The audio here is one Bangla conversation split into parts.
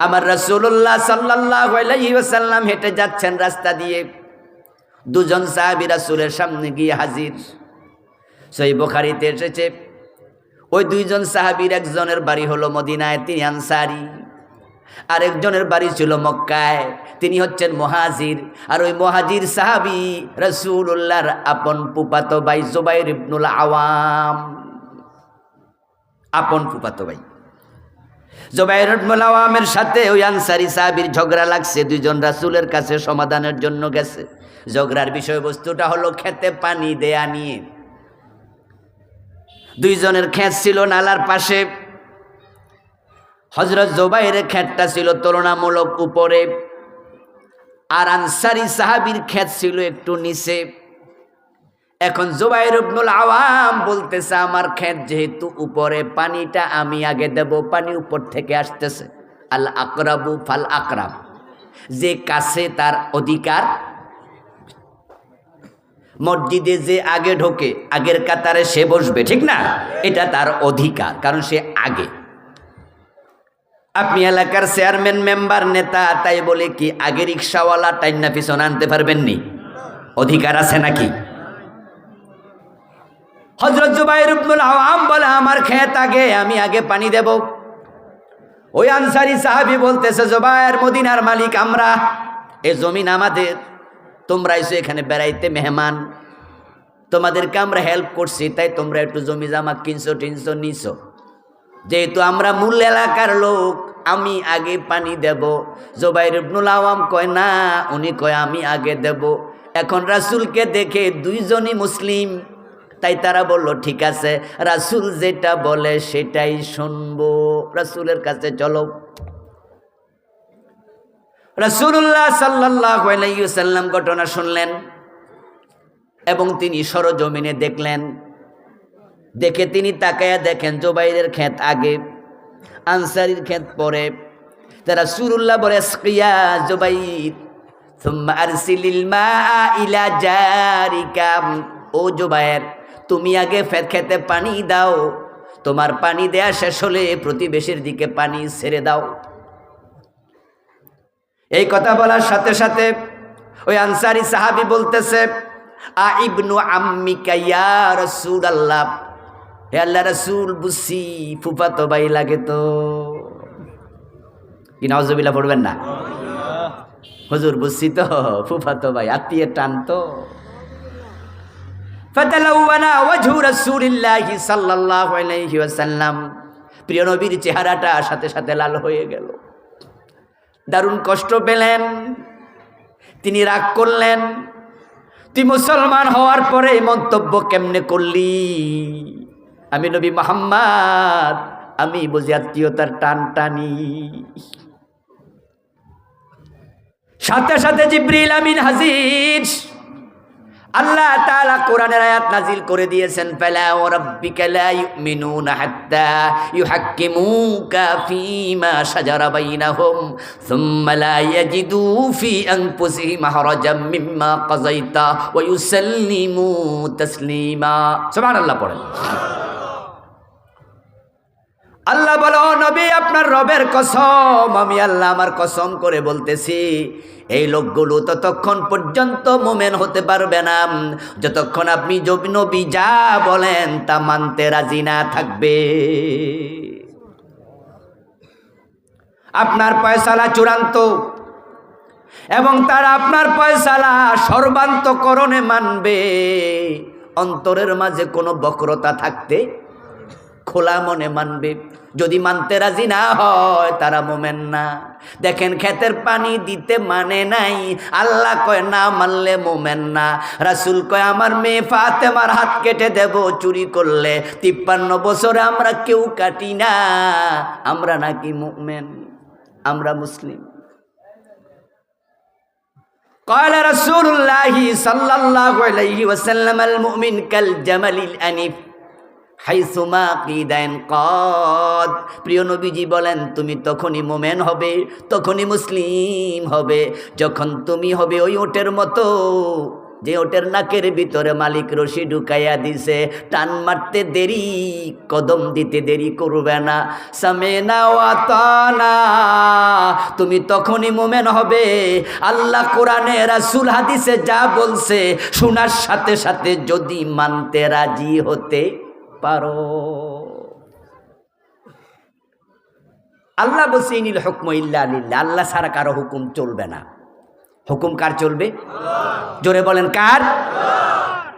আমার রসুল্লাহ সাল্লাহ হেঁটে যাচ্ছেন রাস্তা দিয়ে। দুজন সাহাবি রাসুলের সামনে গিয়ে হাজির। সেই বোখারিতে এসেছে, ওই দুইজন সাহাবির একজনের বাড়ি হলো মদিনায়, তিনি আনসারি। আরেকজনের বাড়ি ছিল মক্কায়, তিনি হচ্ছেন মহাজির। আর ওই মহাজির সাহাবি রসুল্লাহর আপন পুপাতো ভাই জোবাইর ইবনুল আওয়াম। আপন ফুপাতো ভাই। জোবাইর ইবনুল আওয়ামের সাথে ওই আনসারি সাহাবির ঝগড়া লাগছে, দুইজন রাসুলের কাছে সমাধানের জন্য গেছে। ঝগড়ার বিষয়বস্তুটা হলো খেতে পানি দেয়া নিয়ে। দুইজনের ক্ষেত ছিল নালার পাশে। হজরত জোবাইরের ক্ষেতটা ছিল তুলনামূলক উপরে। আর আনসারি সাহাবির ক্ষেত ছিল একটু নিচে। এখন জোবাইর ইবনুল আওয়াম বলতেছে, আমার ক্ষেত যেহেতু উপরে, পানিটা আমি আগে দেব, পানি উপর থেকে আসতেছে। আল আকরাবু ফাল আকরাম যে কাছে তার অধিকার, মসজিদে যে আগে ঢোকে, আগের কাতারে সে বসবে, ঠিক না? এটা তার অধিকার, কারণ সে আগে। আপনি এলাকার চেয়ারম্যান, মেম্বার, নেতা, তাই বলে কি আগে রিক্সাওয়ালা টাইনা পিছন আনতে পারবেননি? অধিকার আছে নাকি? হজরত জুবাইর ইবনুল আওয়াম বলে, আমার খেত আগে, আমি আগে পানি দেব। ওই আনসারি সাহাবি বলতেছে, জুবাইর মদিনার মালিক আমরা, এ জমিন আমাদের। তোমরা এসে এখানে বেড়াইতে, মেহমান। তোমাদেরকে আমরা হেল্প করছি, তাই তোমরা একটু জমি জামা কিনছো, টিনছো, নিছো। যেহেতু আমরা মূল এলাকার লোক, আমি আগে পানি দেব। জোবাইর ইবনুল আওয়াম কয়, না। উনি কয়, আমি আগে দেব। এখন রাসুলকে দেখে দুইজনই মুসলিম। তাই তারা বলল, ঠিক আছে, রাসুল যেটা বলে সেটাই শুনব। রাসুলের কাছে চলো। রাসুল্লাহ সাল্লাহ সাল্লাম ঘটনা শুনলেন এবং তিনি সরজমিনে দেখলেন। দেখে তিনি তাকায়া দেখেন জোবাইরের ক্ষেত আগে, আনসারির ক্ষেত পরে। তারা সুরুল্লাহ বলে স্কিয়া জোবাইর মা ইলা জারিকা। ও জোবাইর তুমি আগে ফেত খেতে পানি দাও। তোমার পানি দেয়া শেষ হলে প্রতিবেশীর দিকে পানি ছেড়ে দাও। এই কথা বলার সাথে সাথে ওই আনসারি সাহাবি বলতেছে আ ইবনু আম্মিকা ইয়া রাসূলুল্লাহ হে আল্লাহ রাসূল বুঝছি ফুফাতো ভাই লাগে তো। কি নাউজুবিল্লাহ পড়বেন না? হুজুর বুঝছি তো ফুফাতো ভাই আত্মীয় টান তো। ফাতালাওয়ানা ওয়াজহু রাসূলিল্লাহি সাল্লাল্লাহু আলাইহি ওয়াসাল্লাম। প্রিয় নবীর চেহারাটা সাথে সাথে লাল হয়ে গেল। দারুণ কষ্ট পেলেন। তিনি রাগ করলেন। তুই মুসলমান হওয়ার পরে মন্তব্য কেমনে করলি? আমি নবী মোহাম্মদ, আমি বুঝি আত্মীয়তার টান টানি সাথে সাথে জিব্রিল আমিন হাজির। আল্লাহ তাআলা কোরআনের আয়াত নাজিল করে দিয়েছেন ফালা ওয়া রাব্বিকা লা ইউমিনুনা হাত্তা ইউহাক্কিমুকা ফীমা শাজারা বাইনাহুম সুম্মা লা ইয়াজিদু ফি আনফুসিহিম হারাজাম মিম্মা কাযাইতা ওয়া ইউসাল্লিমু তাসলিমা সুবহানাল্লাহ পড়েন আল্লাহ বলো নবী, আপনার রবের কসম, আমি আল্লাহ আমার কসম করে বলতেছি, এই লোকগুলো ততক্ষণ পর্যন্ত মোমেন হতে পারবে না। যতক্ষণ আপনি নবী যা বলেন, তা মানতে রাজি না থাকবে। আপনার পয়সালা চূড়ান্ত এবং তারা আপনার পয়সালা সর্বান্তকরণে মানবে। অন্তরের মাঝে কোনো বক্রতা থাকতে খোলা মনে মানবে যদি মানতে রাজি না হয় তারা মোমেন না দেখেন ক্ষেতের পানি দিতে মানে নাই আল্লাহ কয় না মানলে মোমেন না রাসুল কয় আমার মেয়ে ফাতেমার হাত কেটে দেব চুরি করলে তিপ্পান্ন বছরে আমরা কেউ কাটি না আমরা নাকি মোমেন আমরা মুসলিম قال رسول الله صلى الله عليه وسلم المؤمن كالجمل الأنيف কদ। প্রিয় নবীজি বলেন, তুমি তখনই মোমেন হবে, তখনই মুসলিম হবে। যখন তুমি হবে ওই ওটের মতো, যে ওটের নাকের ভিতরে মালিক রশি ঢুকাইয়া দিছে, টান মারতে দেরি, কদম দিতে দেরি করবে না। সামেনা তুমি তখনই মোমেন হবে। আল্লাহ কোরআনে রাসূল হাদিসে যা বলছে, শোনার সাথে সাথে যদি মানতে রাজি হতে পারো। আল্লাহ বলছে, ইনিল হুকম ইল্লা লিল্লাহ। আল্লাহ ছাড়া কারও হুকুম চলবে না। হুকুম কার চলবে? জোরে বলেন, কার?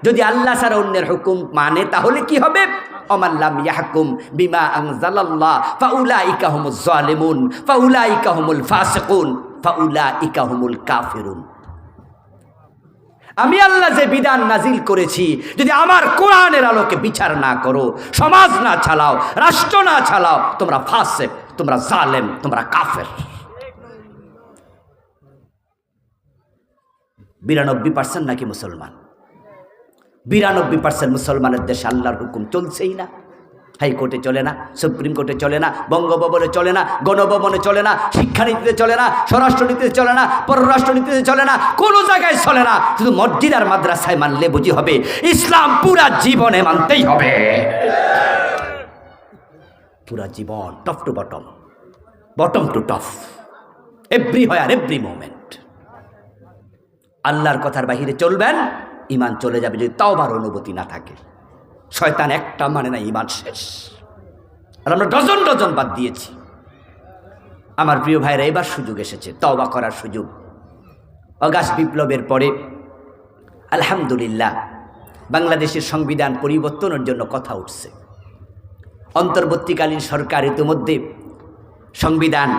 যদি আল্লাহ ছাড়া অন্যের হুকুম মানে তাহলে কি হবে? অমাল্লাম ইয়াহকুম বিমা আনজালাল্লাহ, ফাউলাইকা হুমুজ জালিমুন, ফাউলাইকা হুমুল ফাসিকুন, ফাউলাইকা হুমুল কাফিরুন। আমি আল্লাহ যে বিধান নাজিল করেছি, যদি আমার কোরআনের আলোকে বিচার না করো, সমাজ না চালাও, রাষ্ট্র না চালাও, তোমরা ফাঁসে তোমরা জালেম, তোমরা কাফের। বিরানব্বই পার্সেন্ট নাকি মুসলমান? বিরানব্বই পার্সেন্ট মুসলমানের দেশে আল্লাহর হুকুম চলছেই না। হাইকোর্টে চলে না, সুপ্রিম কোর্টে চলে না, বঙ্গভবনে চলে না, গণভবনে চলে না, শিক্ষানীতিতে চলে না, স্বরাষ্ট্রনীতিতে চলে না, পররাষ্ট্রনীতিতে চলে না, কোনো জায়গায় চলে না, শুধু মসজিদ আর মাদ্রাসায় মানলে বুঝি হবে, ইসলাম পুরা জীবনে মানতেই হবে। পুরা জীবন top to bottom bottom to top every হয় আর এভরি মোমেন্ট আল্লাহর কথার বাহিরে চলবেন ইমান চলে যাবে যদি তাওবার অনুভূতি না থাকে। শয়তান একটা মানে না ইমান শেষ। আর আমরা ডজন ডজন বাদ দিয়েছি। আমার প্রিয় ভাইরা, এবার সুযোগ এসেছে, তওবা করার সুযোগ। অগাস্ট বিপ্লবের পরে, আলহামদুলিল্লাহ, বাংলাদেশের সংবিধান পরিবর্তনের জন্য কথা উঠছে। অন্তর্বর্তীকালীন সরকার ইতিমধ্যে সংবিধান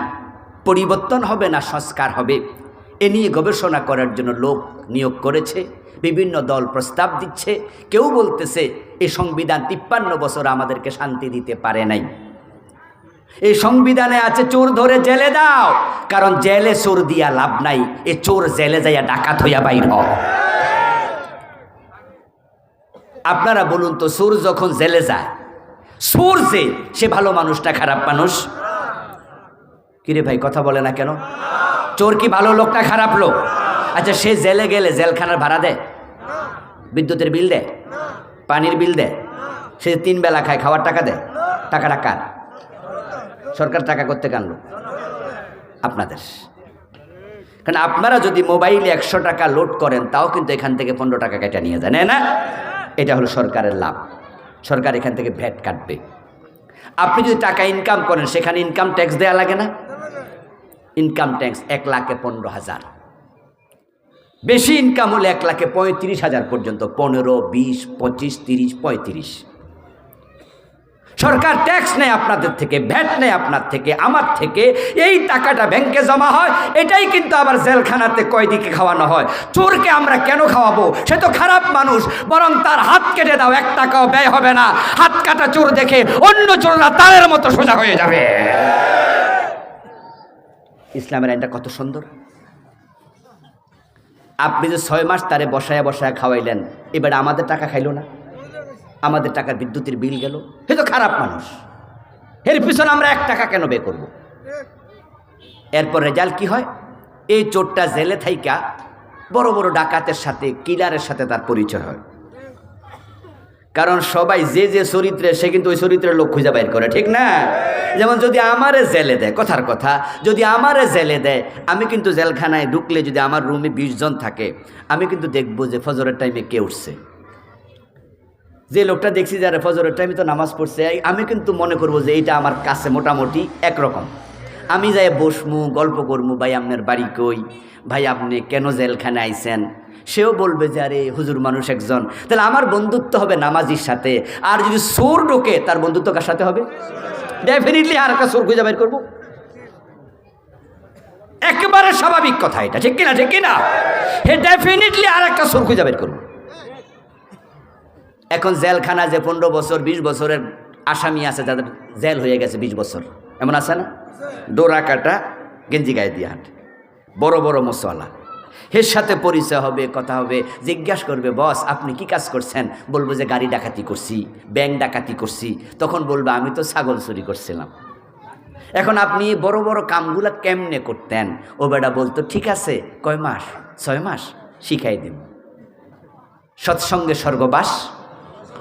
পরিবর্তন হবে না সংস্কার হবে এ নিয়ে গবেষণা করার জন্য লোক নিয়োগ করেছে, বিভিন্ন দল প্রস্তাব দিচ্ছে। কেউ বলতেছে এই সংবিধান তিপ্পান্ন বছর আমাদেরকে শান্তি দিতে পারে নাই। এই সংবিধানে আছে, চোর ধরে জেলে দাও। কারণ জেলে চোর দিয়া লাভ নাই, এ চোর জেলে যাইয়া ডাকাত হইয়া বাইর আপনারা বলুন তো, চোর যখন জেলে যায়, চোর যে, সে ভালো মানুষটা খারাপ মানুষ? কিরে ভাই, কথা বলে না কেন? চোর কি ভালো লোকটা খারাপ লোক? আচ্ছা সে জেলে গেলে জেলখানার ভাড়া দেয়? বিদ্যুতের বিল দেয়? পানির বিল দেয়? সে তিন বেলা খায়, খাওয়ার টাকা দেয়? টাকাটা কার? সরকার টাকা করতে কানলো আপনাদের। কারণ আপনারা যদি মোবাইলে একশো টাকা লোড করেন, তাও কিন্তু এখান থেকে পনেরো টাকা কেটে নিয়ে যায় না? এটা হলো সরকারের লাভ। সরকার এখান থেকে ভ্যাট কাটবে। আপনি যদি টাকা ইনকাম করেন, সেখানে ইনকাম ট্যাক্স দেওয়া লাগে না? ইনকাম ট্যাক্স এক লাখে পনেরো হাজার। বেশি ইনকাম হলে এক লাখে পঁয়ত্রিশ হাজার পর্যন্ত, পনেরো, বিশ, পঁচিশ, তিরিশ, পঁয়ত্রিশ। সরকার ট্যাক্স নেয় আপনাদের থেকে ভ্যাট নেয় আপনার থেকে, আমার থেকে, এই টাকাটা ব্যাংকে জমা হয়, এটাই কিন্তু আবার জেলখানাতে কয়দিকে খাওয়ানো হয়। চোরকে আমরা কেন খাওয়াবো? সে তো খারাপ মানুষ, বরং তার হাত কেটে দাও, এক টাকাও ব্যয় হবে না। হাত কাটা চোর দেখে অন্য চোররা তারের মতো সোজা হয়ে যাবে। ইসলামের আইনটা কত সুন্দর? আপনি যে ছয় মাস তারে বসায় বসায় খাওয়াইলেন, এবার আমাদের টাকা খাইলো না? আমাদের টাকার বিদ্যুতের বিল গেল? সে তো খারাপ মানুষ। এর পিছনে আমরা এক টাকা কেন বে করব? এরপর রেজাল্ট কি হয়? এই চোরটা জেলে থাইকা বড় বড় ডাকাতের সাথে, কিলারের সাথে তার পরিচয় হয়। কারণ সবাই যে যে চরিত্রে, সে কিন্তু ওই চরিত্রের লোক খুঁজে বাইর করে, ঠিক না? যেমন যদি আমারে জেলে দেয়, কথার কথা, যদি আমারে জেলে দেয়, আমি কিন্তু জেলখানায় ঢুকলে যদি আমার রুমে বিশ জন থাকে, আমি কিন্তু দেখব যে ফজরের টাইমে কে উঠছে। যে লোকটা দেখছি যারা ফজরের টাইমে তো নামাজ পড়ছে আমি কিন্তু মনে করব যে এইটা আমার কাছে মোটামুটি একরকম। আমি যাই বসমু গল্প করমু ভাই আপনার বাড়ি কই? ভাই আপনি কেন জেলখানে আইছেন? সেও বলবে যে, আরে, হুজুর মানুষ একজন। তাহলে আমার বন্ধুত্ব হবে নামাজির সাথে। আর যদি সোর ঢোকে, তার বন্ধুত্ব কার সাথে হবে? ডেফিনেটলি আর একটা সোর খুঁজে বের করব। একেবারে স্বাভাবিক কথা এটা। ঠিক কিনা ঠিক কিনা? হে ডেফিনেটলি আর একটা সোর খুঁজে বের করব। এখন জেলখানা যে পনেরো বছর, বিশ বছরের আসামি আছে, যাদের জেল হয়ে গেছে বিশ বছর। এমন আছে না? ডোরা কাটা, গেঞ্জি গায়ে দিয়ে হাঁটে। বড় বড় মশলা। এর সাথে পরিচয় হবে, কথা হবে। জিজ্ঞাসা করবে, বস, আপনি কি কাজ করছেন? বলব যে, গাড়ি ডাকাতি করছি ব্যাংক ডাকাতি করছি। তখন বলবে, আমি তো ছাগল চুরি করছিলাম। এখন আপনি বড় বড় কামগুলা কেমনে করতেন? ও বেটা বলতো, ঠিক আছে, কয় মাস? ছয় মাস? শিখাই দিন। সৎসঙ্গে স্বর্গবাস,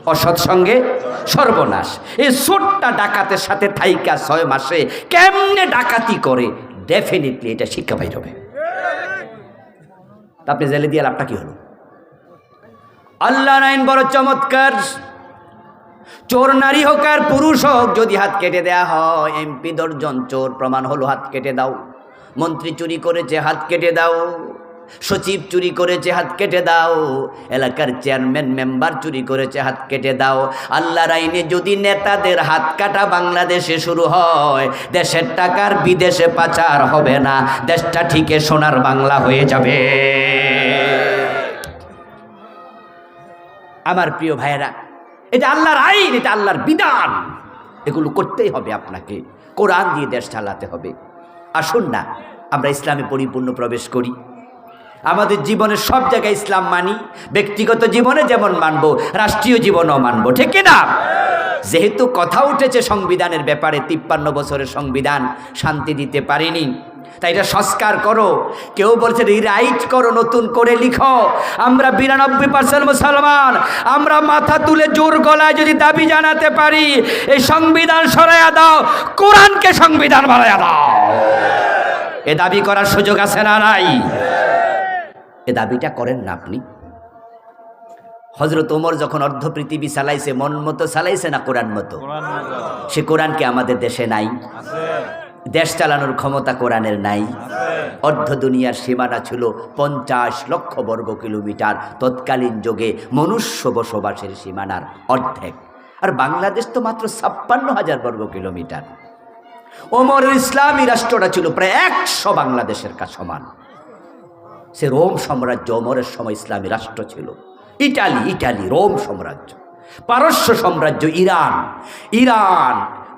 অসৎসঙ্গে সর্বনাশ। এই সোটটা ডাকাতের সাথে থাইকা ছয় মাসে কেমনে ডাকাতি করে? ডেফিনেটলি এটা শিক্ষা পাই যাবে তা আপনি জেলে দিয়ে লাভটা কি হলো? আল্লাহ আইন বড় চমৎকার। চোর নারী হোক আর পুরুষ হোক, যদি হাত কেটে দেয়া হয়, এমপি দর্জন চোর, প্রমাণ হলো হাত কেটে দাও। মন্ত্রী চুরি করেছে, হাত কেটে দাও। সচিব চুরি করেছে, হাত কেটে দাও। এলাকার চেয়ারম্যান, মেম্বার চুরি করেছে, হাত কেটে দাও। আল্লাহর আইনে যদি নেতাদের হাত কাটা বাংলাদেশে শুরু হয়, দেশের টাকার বিদেশে পাচার হবে না। দেশটা ঠিকে সোনার বাংলা হয়ে যাবে। আমার প্রিয় ভাইয়েরা, এটা আল্লাহর আইন, এটা আল্লাহর বিধান। এগুলো করতেই হবে আপনাকে। কোরআন দিয়ে দেশ চালাতে হবে। আসুন না, আমরা ইসলামে পরিপূর্ণ প্রবেশ করি। আমাদের জীবনের সব জায়গায় ইসলাম মানি, ব্যক্তিগত জীবনে যেমন মানবো, রাষ্ট্রীয় জীবনেও মানবো, ঠিক না? যেহেতু কথা উঠেছে সংবিধানের ব্যাপারে, তিপ্পান্ন বছরের সংবিধান শান্তি দিতে পারেনি। তাই এটা সংস্কার করো। কেউ বলছে, রিরাইট করো, নতুন করে লিখো। আমরা বিরানব্বই পার্সেন্ট মুসলমান। আমরা মাথা তুলে জোর গলায় যদি দাবি জানাতে পারি, এই সংবিধান সরাইয়া দাও, কোরআনকে সংবিধান বানাইয়া দাও। এ দাবি করার সুযোগ আছে না নাই? এ দাবিটা করেন না আপনি? হজরত ওমর যখন অর্ধ পৃথিবী চালাইছে, মন মতো চালাইছে না কোরআন মতো? সে কোরআনকে আমাদের দেশে নাই? দেশ চালানোর ক্ষমতা কোরআনের নাই? অর্ধ দুনিয়ার সীমানা ছিল পঞ্চাশ লক্ষ বর্গ কিলোমিটার। তৎকালীন যুগে মনুষ্য বসবাসের সীমানার অর্ধেক। আর বাংলাদেশ তো মাত্র ছাপ্পান্ন হাজার বর্গ কিলোমিটার। ওমর ইসলামী রাষ্ট্রটা ছিল প্রায় একশো বাংলাদেশের কাছে সমান। সে রোম সাম্রাজ্য অমরের সময় ইসলামী রাষ্ট্র ছিল। ইটালি ইটালি, রোম সাম্রাজ্য। পারস্য সাম্রাজ্য, ইরান ইরান,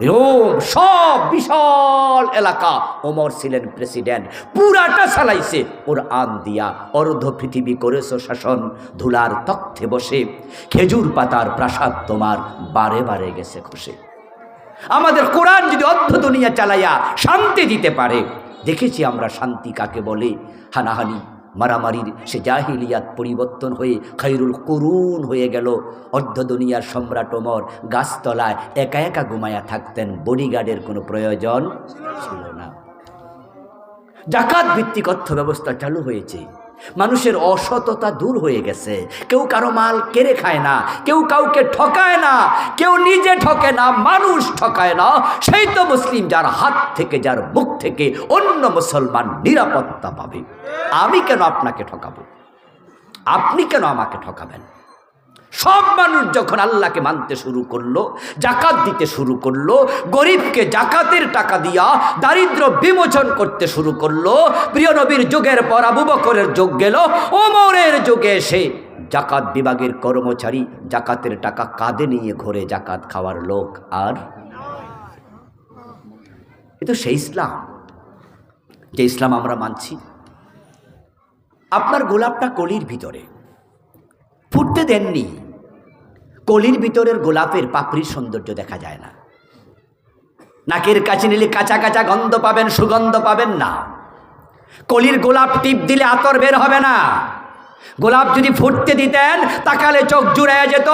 রোম, সব বিশাল এলাকা ওমর ছিলেন প্রেসিডেন্ট। পুরাটা চালাইছে ওর আন দিয়া। অর্ধ পৃথিবী করেছ শাসন, ধুলার তথ্যে বসে। খেজুর পাতার প্রাসাদ তোমার বারে বারে গেছে খুশি আমাদের কোরআন যদি অর্ধ দুনিয়া চালাইয়া শান্তি দিতে পারে, দেখেছি আমরা শান্তি কাকে বলে। হানাহানি মারামারির সে জাহিলিয়াত পরিবর্তন হয়ে খৈরুল করুন হয়ে গেল। অর্ধ দুনিয়ার সম্রাট ওমর গাছতলায় একা একা ঘুমায়া থাকতেন। বডিগার্ডের কোনো প্রয়োজন ছিল না। জাকাত ভিত্তিক অর্থ ব্যবস্থা চালু হয়েছে। মানুষের অসততা দূর হয়ে গেছে। কেউ কারও মাল কেড়ে খায় না, কেউ কাউকে ঠকায় না, কেউ নিজে ঠকে না, মানুষ ঠকায় না। সেই তো মুসলিম যার হাত থেকে, যার মুখ থেকে অন্য মুসলমান নিরাপত্তা পাবে। আমি কেন আপনাকে ঠকাবো? আপনি কেন আমাকে ঠকাবেন? সব মানুষ যখন আল্লাহকে মানতে শুরু করল, জাকাত দিতে শুরু করল, গরিবকে জাকাতের টাকা দিয়া দারিদ্র বিমোচন করতে শুরু করল, প্রিয় নবীর যুগের পর আবু বকরের যুগ গেল, ওমরের যুগে এসে জাকাত বিভাগের কর্মচারী জাকাতের টাকা কাঁধে নিয়ে ঘোরে জাকাত খাওয়ার লোক আর এ তো সেই ইসলাম। যে ইসলাম আমরা মানছি। আপনার গোলাপটা কলির ভিতরে। ফুটতে দেননি। কলির ভিতরের গোলাপের পাপড়ির সৌন্দর্য দেখা যায় না। নাকের কাছে নিলে কাঁচা কাঁচা গন্ধ পাবেন, সুগন্ধ পাবেন না। কলির গোলাপ টিপ দিলে আতর বের হবে না। গোলাপ যদি ফুটতে দিতেন, তাকালে চোখ জুড়িয়ে যেত,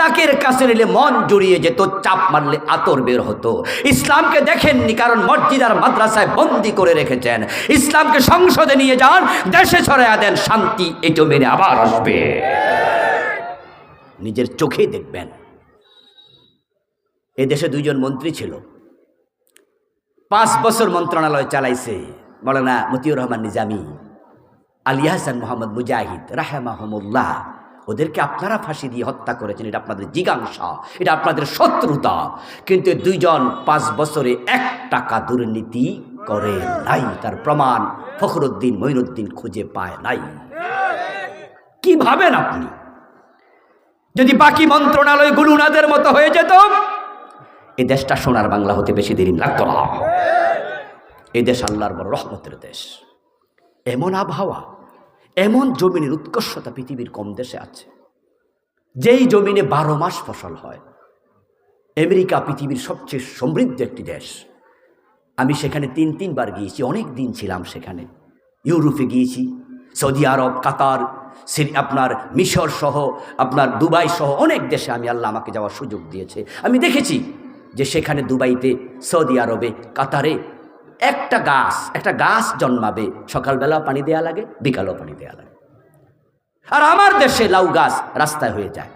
নাকের কাছে নিলে মন জুড়িয়ে যেত, চাপ মারলে আতর বের হতো। ইসলামকে দেখেননি, কারণ মসজিদ আর মাদ্রাসায় বন্দি করে রেখেছেন। ইসলামকে সংসদে নিয়ে যান, দেশে ছড়াইয়া দেন, শান্তি এটো মেরে আবার আসবে। নিজের চোখে দেখবেন। এ দেশে দুইজন মন্ত্রী ছিল। পাঁচ বছর মন্ত্রণালয় চালাইছে মৌলানা মতিউর রহমান নিজামি, আলী হাসান মোহাম্মদ মুজাহিদ, রাহেমাহমুল্লাহ। ওদেরকে আপনারা ফাঁসি দিয়ে হত্যা করেছেন, এটা আপনাদের জিজ্ঞাসা, এটা আপনাদের শত্রুতা। কিন্তু দুইজন পাঁচ বছরে এক টাকা দুর্নীতি করে নাই, তার প্রমাণ ফখরুদ্দিন মঈনুদ্দিন খুঁজে পায় নাই। কি ভাবেন আপনি? যদি বাকি মন্ত্রণালয়গুলো উনাদের মতো হয়ে যেত, এ দেশটা সোনার বাংলা হতে বেশি দেরি লাগতো না। এই দেশ আল্লাহর বড় রহমতের দেশ। এমন আবহাওয়া, এমন জমিনের উৎকর্ষতা পৃথিবীর কম দেশে আছে। যেই জমিনে বারো মাস ফসল হয়, আমেরিকা পৃথিবীর সবচেয়ে সমৃদ্ধ একটি দেশ। আমি সেখানে তিন, তিনবার গিয়েছি, অনেক দিন ছিলাম সেখানে। ইউরোপে গিয়েছি, সৌদি আরব, কাতার সিরি, আপনার মিশর সহ, আপনার দুবাই সহ অনেক দেশে আমি আল্লাহ আমাকে যাওয়ার সুযোগ দিয়েছে। আমি দেখেছি যে সেখানে দুবাইতে, সৌদি আরবে, কাতারে একটা গাছ একটা গাছ জন্মাবে। সকালবেলা পানি দেয়া লাগে, বিকালেও পানি দেয়া লাগে। আর আমার দেশে লাউ গাছ রাস্তায় হয়ে যায়।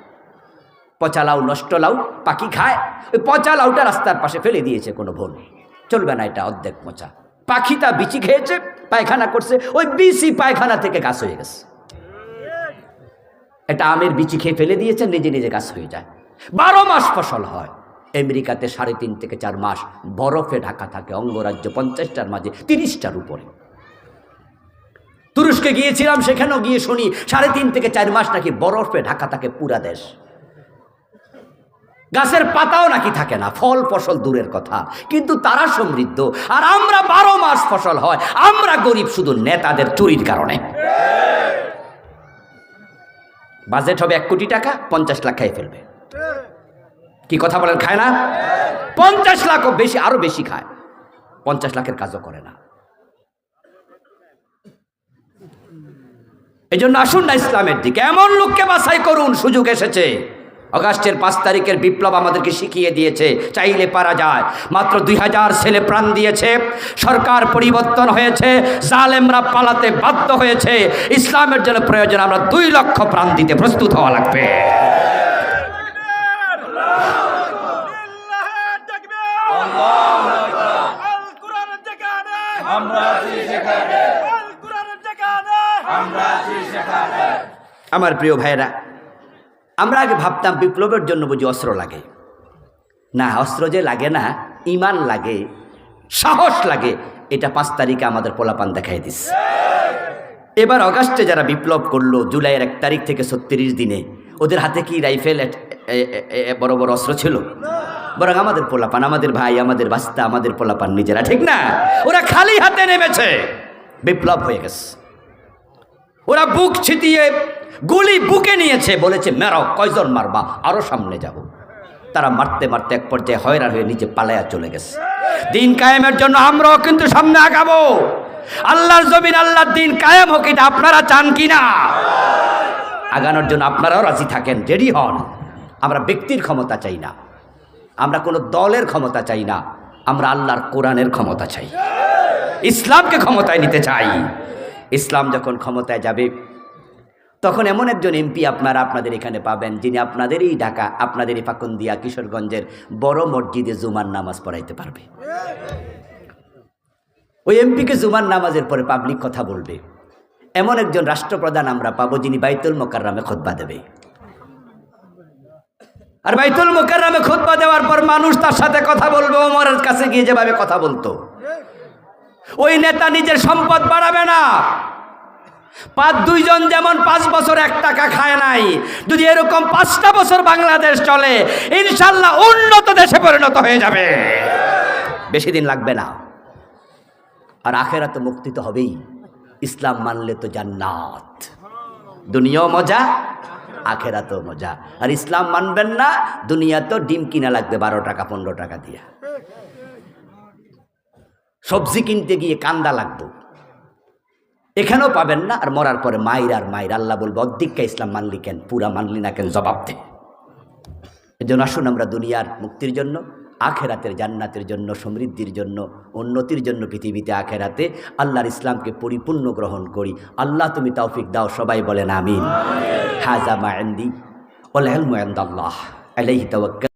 পচা লাউ নষ্ট লাউ পাখি খায়, ওই পচা লাউটা রাস্তার পাশে ফেলে দিয়েছে কোনো ভুল। চলবে না এটা অর্ধেক পচা। পাখি তা বিচি খেয়েছে, পায়খানা করছে, ওই বিচি পায়খানা থেকে গাছ হয়ে গেছে। এটা আমের বিচি খেয়ে ফেলে দিয়েছে নিজে নিজে গাছ হয়ে যায়। বারো মাস ফসল হয়। আমেরিকাতে সাড়ে তিন থেকে চার মাস বরফে ঢাকা থাকে, অঙ্গরাজ্য পঞ্চাশটার মাঝে, তিরিশটার উপরে। তুরস্কে গিয়েছিলাম, সেখানেও গিয়ে শুনি, সাড়ে তিন থেকে চার মাস নাকি বরফে ঢাকা থাকে পুরা দেশ। গাছের পাতাও নাকি থাকে না, ফল ফসল দূরের কথা, কিন্তু তারা সমৃদ্ধ। আর আমরা বারো মাস ফসল হয়, আমরা গরিব শুধু নেতাদের চুরির কারণে। বাজেট হবে এক কোটি টাকা, পঞ্চাশ লাখ খাই ফেলবে। কি কথা বলেন, খায় না? পঞ্চাশ লাখও বেশি, আরও বেশি খায়। পঞ্চাশ লাখের কাজও করে না। এই জন্য আসুন না ইসলামের দিকে। এমন লোককে বাছাই করুন, সুযোগ এসেছে। অগাস্টের পাঁচ তারিখের বিপ্লব আমাদেরকে শিখিয়ে দিয়েছে। চাইলে পারা যায়। মাত্র দুই হাজার ছেলে প্রাণ দিয়েছে। সরকার পরিবর্তন হয়েছে। জালেমরা পালাতে বাধ্য হয়েছে। ইসলামের জন্য প্রয়োজন আমরা দুই লক্ষ প্রাণ দিতে প্রস্তুত হওয়া লাগবে। আমরা প্রিয় ভাইয়েরা আমরা আগে ভাবতাম বিপ্লবের জন্য বুঝি অস্ত্র লাগে। না, অস্ত্র যে লাগে না, ইমান লাগে, সাহস লাগে, এটা পাঁচ তারিখে আমাদের পোলাপান দেখাই দিস। এবার অগাস্টে যারা বিপ্লব করল, জুলাইয়ের এক তারিখ থেকে ছত্রিশ দিনে, ওদের হাতে কি রাইফেল বড় বড় অস্ত্র ছিল? বরং আমাদের পোলাপান, আমাদের ভাই, আমাদের বাস্তা আমাদের পোলাপান নিজেরা, ঠিক না? ওরা খালি হাতে নেমেছে। বিপ্লব হয়ে গেছে। ওরা বুক ছিটিয়ে গুলি বুকে নিয়েছে, বলেছে মেরাও কয়জন মারবা? আরও সামনে যাব। তারা মারতে মারতে এক পর্যায়ে হয়রান হয়ে নিচে পালায়া চলে গেছে। দিন কায়েমের জন্য আমরাও কিন্তু সামনে আগাবো। আল্লাহর জমিন, আল্লাহর দিন কায়েম হোক, এটা আপনারা চান কি না আগানোর জন্য আপনারাও রাজি থাকেন, রেডি হন। আমরা ব্যক্তির ক্ষমতা চাই না। আমরা কোনো দলের ক্ষমতা চাই না। আমরা আল্লাহর কোরআনের ক্ষমতা চাই। ইসলামকে ক্ষমতায় নিতে চাই। ইসলাম যখন ক্ষমতায় যাবে, তখন এমন একজন এমপি আপনারা আপনাদের এখানে পাবেন, যিনি আপনাদেরই ঢাকা, আপনাদেরই ফাকুন্দিয়া, কিশোরগঞ্জের বড় মসজিদে জুমার নামাজ পড়াইতে পারবে। ওই এমপিকে জুমার নামাজের পরে পাবলিক কথা বলবে। এমন একজন রাষ্ট্রপ্রধান আমরা পাবো, যিনি বাইতুল মোকাররামে খোদবা দেবে। আর বাইতুল মোকাররামে খোদবা দেওয়ার পর মানুষ তার সাথে কথা বলবে, ওমরের কাছে গিয়ে যেভাবে কথা বলতো। ওই নেতা নিজের সম্পদ বাড়াবে না। পাঁচ দুইজন যেমন পাঁচ বছর এক টাকা খায় নাই, যদি এরকম পাঁচটা বছর বাংলাদেশ চলে, ইনশাল্লাহ উন্নত দেশে পরিণত হয়ে যাবে। বেশি দিন লাগবে না। আর আখেরা তো মুক্তি তো হবেই। ইসলাম মানলে তো জান্নাত। দুনিয়াও মজা আখেরা তো মজা। আর ইসলাম মানবেন না দুনিয়া তো ডিম কিনা লাগবে বারো টাকা, পনেরো টাকা দিয়া। সবজি কিনতে গিয়ে কান্দা লাগতো। এখানেও পাবেন না, আর মরার পরে মায়ের আর মায়ের আল্লাহ বলব অর্ধেকটা ইসলাম মানলি কেন? পুরা মানলি না কেন? জবাব দে। এই জন্য আসুন আমরা দুনিয়ার মুক্তির জন্য, আখেরাতের জান্নাতের জন্য, সমৃদ্ধির জন্য, উন্নতির জন্য পৃথিবীতে আখেরাতে আল্লাহর ইসলামকে পরিপূর্ণ গ্রহণ করি। আল্লাহ তুমি তৌফিক দাও, সবাই বলেন আমিন। হাজা মা এন্দি ওল আল্লাহ আলাইহি তাওয়াক্কাল।